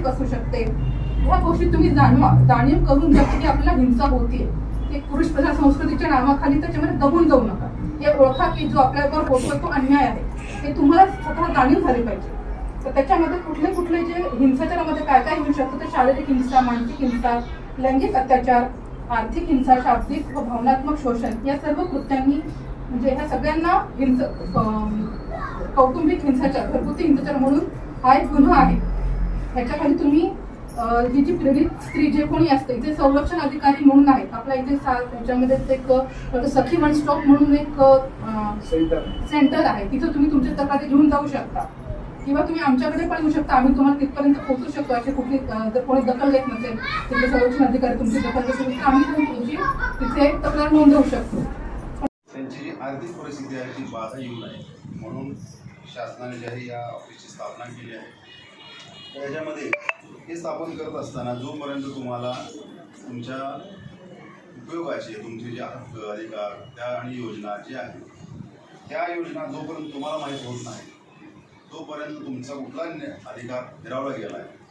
Plastic असू शकते. ह्या गोष्टी तुम्ही जाणवा जाणीव करून घ्या की आपल्याला हिंसा होतीये ते पुरुष प्रधान संस्कृतीच्या नावाखाली त्याच्यामध्ये दबून जाऊ नका. हे ओळखा की जो आपल्याबरोबर होतो तो अन्याय आहे. हे तुम्हाला स्वतः जाणीव झाली पाहिजे. तर त्याच्यामध्ये कुठले कुठले जे हिंसाचारामध्ये काय काय येऊ शकतं तर शारीरिक हिंसा मानसिक हिंसा लैंगिक अत्याचार आर्थिक हिंसा शाब्दिक व भावनात्मक शोषण या सर्व कृत्यांनी म्हणजे ह्या सगळ्यांना हिंस अं, कौटुंबिक हिंसाचार घरगुती हिंसाचार म्हणून हा एक गुन्हा आहे. ह्याच्याखाली तुम्ही ही जी पीडित स्त्री जे कोणी असते इथे संरक्षण अधिकारी म्हणून आहेत. आपल्या इथे सा- ह्याच्यामध्ये एक सखी वन स्टॉप म्हणून एक सेंटर. आहे. तिथं तुम्ही तुमच्या तक्रारी घेऊन जाऊ शकता. किंवा तुम्ही आमच्याकडे पण येऊ शकता. आम्ही तुम्हाला तिथपर्यंत पोहोचू शकतो. अशी कुठली जर कोणी दखल घेत नसेल तिथे संरक्षण अधिकारी तुमची दखल घेत नसेल तर आम्ही पण तुमची तिथे तक्रार नोंदवू शकतो. त्यांची जी आर्थिक परिस्थिती आहे ती बाधा येऊ नये. म्हणून शासनाने जी आहे या ऑफिसची स्थापना केली आहे याच्यामध्ये हे स्थापन करत असताना जोपर्यंत तुम्हाला तुमच्या उपयोगाचे तुमचे जे हक्क अधिकार त्या आणि योजना जे आहेत त्या योजना जोपर्यंत तुम्हाला माहीत होत नाही तोपर्यंत तुमचा कुठला अधिकार हिरावला गेला आहे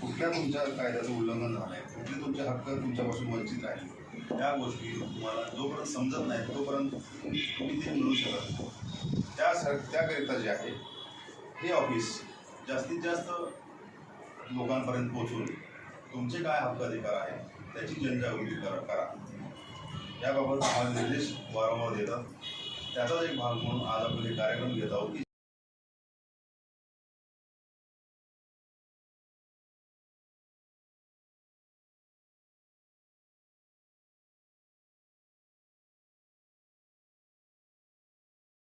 कुठल्या तुमच्या कायद्याचं उल्लंघन झालं आहे कुठले तुमचे हक्क तुमच्यापासून वंचित आहे त्या गोष्टी तुम्हाला जोपर्यंत समजत नाही तोपर्यंत तुम्ही ते मिळू शकत नाही. त्या त्याकरिता जे आहे हे ऑफिस जास्तीत जास्त लोकांपर्यंत पोहोचून तुमचे काय हक्क अधिकार आहे त्याची जनजागृती करा करा. याबाबत आम्हाला निर्देश वारंवार देतात. त्याचाच एक भाग म्हणून आज आपण हे कार्यक्रम घेत आहोत की